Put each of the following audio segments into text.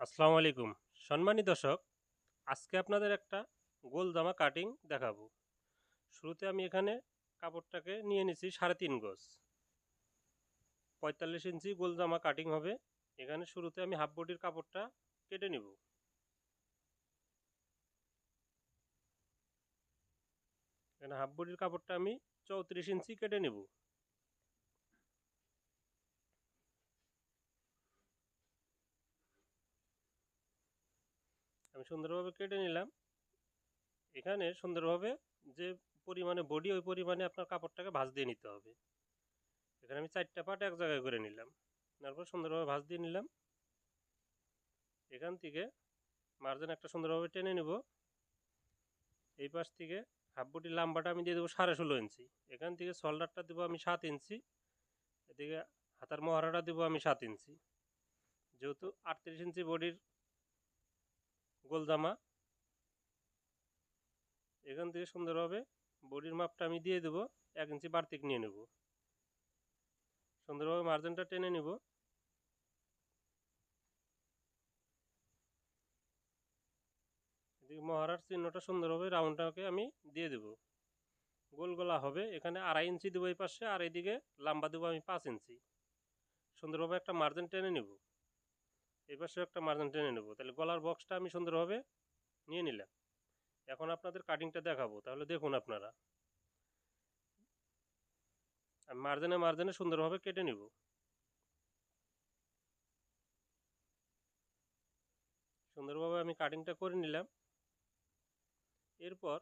আসসালামু আলাইকুম। সম্মানী দর্শক, আজকে আপনাদের একটা গোল জামা কাটিং দেখাবো। শুরুতে আমি এখানে কাপড়টাকে নিয়ে নিছি সাড়ে তিন গজ। পঁয়তাল্লিশ ইঞ্চি গোল জামা কাটিং হবে। এখানে শুরুতে আমি হাফ বডির কাপড়টা কেটে নিব। এখানে হাফ বডির কাপড়টা আমি চৌত্রিশ ইঞ্চি কেটে নেব। আমি সুন্দরভাবে কেটে নিলাম। এখানে সুন্দরভাবে যে পরিমাণে বডি ওই পরিমাণে আপনার কাপড়টাকে ভাঁজ দিয়ে নিতে হবে। এখানে আমি চারটা পাট এক জায়গায় করে নিলাম। তারপর সুন্দরভাবে ভাঁজ দিয়ে নিলাম। এখান থেকে মার্জিন একটা সুন্দরভাবে টেনে নেব। এই পাশ থেকে হাফ বডি লাম্বাটা আমি দিয়ে দেবো সাড়ে ষোলো ইঞ্চি। এখান থেকে শোল্ডারটা দেবো আমি সাত ইঞ্চি। এদিকে হাতার মহারাটা দেবো আমি সাত ইঞ্চি। যেহেতু আটত্রিশ ইঞ্চি বডির গোল জামা এখান থেকে সুন্দরভাবে বডির মাপটা আমি দিয়ে দেবো, এক ইঞ্চি বাড়তিক নিয়ে নেব। সুন্দরভাবে মার্জিনটা টেনে নেব। মহারার চিহ্নটা সুন্দরভাবে রাউন্ডটাকে আমি দিয়ে দেব। গোল গলা হবে, এখানে আড়াই ইঞ্চি দেবো এই পাশে, আর এইদিকে লম্বা দেবো আমি পাঁচ ইঞ্চি। সুন্দরভাবে একটা মার্জিন টেনে নেব। এই একটা মার্জিন টেনে নেব। তাহলে গলার বক্সটা আমি সুন্দরভাবে নিয়ে নিলাম। এখন আপনাদের কাটিংটা দেখাবো, তাহলে দেখুন আপনারা। আমি মার্জিনে মার্জিনে সুন্দরভাবে কেটে নিব। সুন্দরভাবে আমি কাটিংটা করে নিলাম। এরপর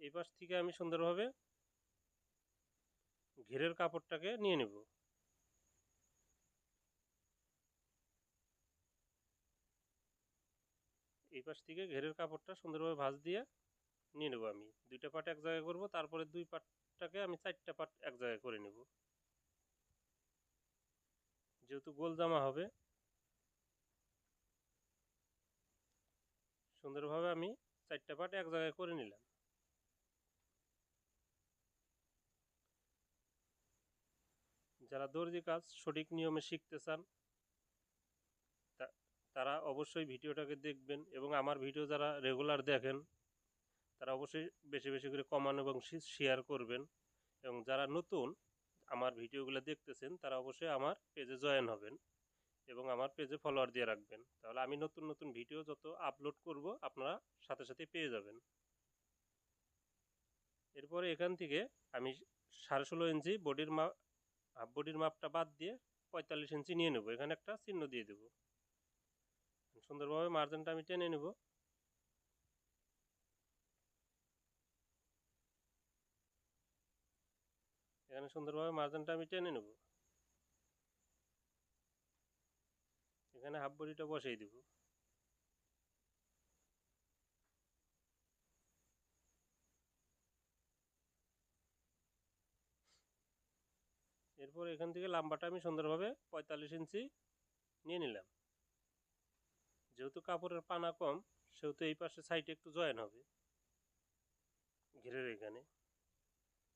এই পাশ থেকে আমি সুন্দরভাবে ঘেরের কাপড়টাকে নিয়ে নেব। এই পাশ থেকে ঘেরের কাপড়টা সুন্দরভাবে ভাঁজ দিয়ে নিয়ে নেব আমি। দুইটা পাট এক জায়গায় করব, তারপরে দুই পাটটাকে আমি চারটা পাট এক জায়গায় করে নেব। যেহেতু গোল জামা হবে, সুন্দরভাবে আমি চারটা পাট এক জায়গায় করে নিলাম। যারা দর্জি কাজ সঠিক নিয়মে শিখতে চান তারা অবশ্যই ভিডিওটাকে দেখবেন এবং আমার ভিডিও যারা রেগুলার দেখেন, তারা অবশ্যই বেশি বেশি করে কমান এবং শেয়ার করবেন। এবং যারা নতুন আমার ভিডিওগুলো দেখতেছেন, তারা অবশ্যই আমার পেজে জয়েন হবেন এবং আমার পেজে ফলোয়ার দিয়ে রাখবেন। তাহলে আমি নতুন নতুন ভিডিও যত আপলোড করব, আপনারা সাথে সাথে পেয়ে যাবেন। এরপরে এখান থেকে আমি সাড়ে ষোলো ইঞ্চি বডির মাপ বডির মাপটা বাদ দিয়ে পঁয়তাল্লিশ ইঞ্চি নিয়ে নেব। এখানে একটা চিহ্ন দিয়ে দেবো। সুন্দরভাবে মার্জিনটা আমি টেনে নেব। এখানে সুন্দরভাবে মার্জিনটা আমি টেনে নেব। এখানে হাফ বডিটা বসিয়ে দিব। এরপর এখান থেকে লাম্বাটা আমি সুন্দরভাবে পঁয়তাল্লিশ ইঞ্চি নিয়ে নিলাম। যেহেতু কাপড়ের পানা কম, সেহেতু এই পাশে সাইডে একটু জয়েন হবে। ঘিরের এখানে।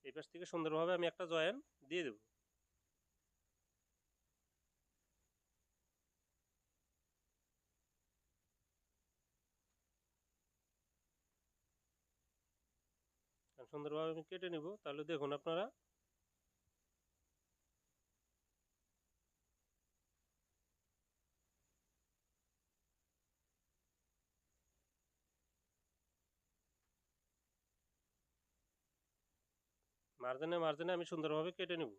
এই পাশ থেকে সুন্দরভাবে আমি একটা জয়েন দিয়ে দেব। সুন্দরভাবে আমি কেটে নিব। তাহলে দেখুন আপনারা মার্জিনে মার্জিনে আমি সুন্দরভাবে কেটে নেব।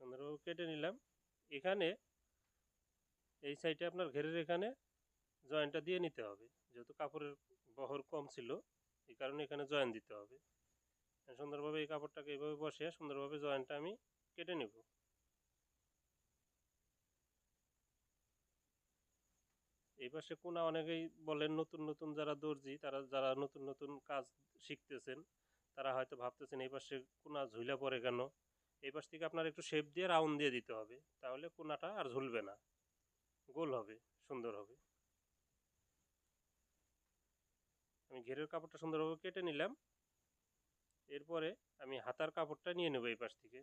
সুন্দরভাবে কেটে নিলাম। এখানে এই সাইডে আপনার ঘেরের এখানে জয়েন্টটা দিয়ে নিতে হবে। যেহেতু কাপড়ের বহর কম ছিল, এই কারণে এখানে জয়েন দিতে হবে। সুন্দরভাবে এই কাপড়টাকে এইভাবে বসে সুন্দরভাবে জয়েন্টটা আমি কেটে নেব। এই পাশে কোনা অনেকেই বলেন নতুন নতুন যারা দর্জি, তারা, যারা নতুন নতুন কাজ শিখতেছেন, তারা হয়তো ভাবতেছেন এই পাশে কোনা ঝুলা পড়ে কেন? এই পাশ থেকে আপনার একটু শেপ দিয়ে রাউন্ড দিয়ে দিতে হবে, তাহলে কোনাটা আর ঝুলবে না। গোল হবে, সুন্দর হবে। আমি ঘেরের কাপড়টা সুন্দরভাবে কেটে নিলাম। এরপরে আমি হাতার কাপড়টা নিয়ে নেব এই পাশ থেকে।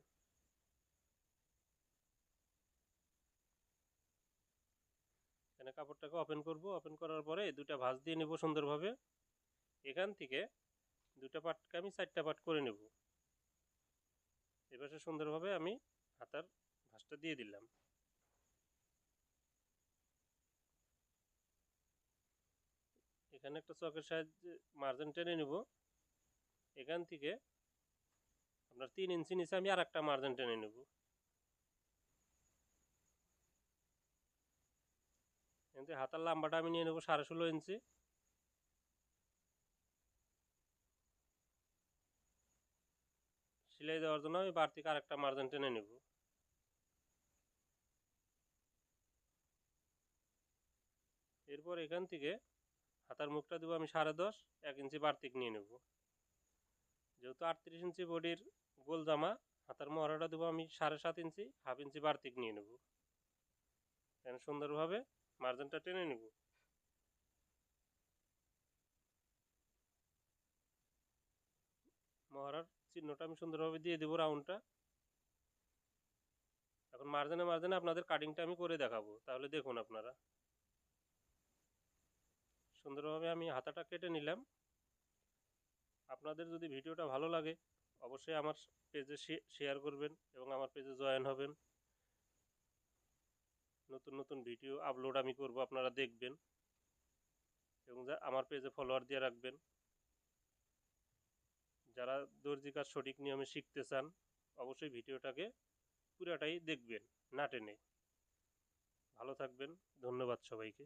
এখানে কাপড়টাকে ওপেন করব। ওপেন করার পরে দুটা ভাঁজ দিয়ে নেব সুন্দরভাবে। এখান থেকে দুটা পাটকে আমি চারটা পাট করে নেব। এপাশে সুন্দরভাবে আমি হাতার ভাঁজটা দিয়ে দিলাম। এখানে একটা চকের সাহায্যে মার্জিন টেনে নেব। এখান থেকে আপনার তিন ইঞ্চি নিচে আমি আর একটা মার্জিন টেনে নেব। কিন্তু হাতার লাম্বাটা আমি নিয়ে নেব সাড়ে ষোলো ইঞ্চি। সেলাই দেওয়ার জন্য আমি বাড়তি আরেকটা মার্জিন টেনে নেব। এরপর এখান থেকে হাতার মুখটা দেবো আমি সাড়ে দশ, এক ইঞ্চি বাড়তিক নিয়ে নেব। যেহেতু আটত্রিশ ইঞ্চি বডির গোল জামা, হাতার মহড়াটা দেবো আমি সাড়ে সাত ইঞ্চি, হাফ ইঞ্চি বাড়তিক নিয়ে নেব। সুন্দরভাবে মার্জিনটা টেনে নেব। মহড়ার চিহ্নটা আমি সুন্দরভাবে দিয়ে দেবো রাউন্ডটা। এখন মার্জিনে মার্জিনে আপনাদের কাটিংটা আমি করে দেখাবো, তাহলে দেখুন আপনারা। সুন্দরভাবে আমি হাতাটা কেটে নিলাম। আপনাদের যদি ভিডিওটা ভালো লাগে, অবশ্যই আমার পেজে শেয়ার করবেন এবং আমার পেজে জয়েন হবেন। নতুন নতুন ভিডিও আপলোড আমি করব, আপনারা দেখবেন। এবং আমার পেজে ফলোয়ার দিয়ে রাখবেন। যারা দর্জি কাজ সঠিক নিয়মে শিখতে চান, অবশ্যই ভিডিওটাকে পুরাটাই দেখবেন, না টেনে। ভালো থাকবেন, ধন্যবাদ সবাইকে।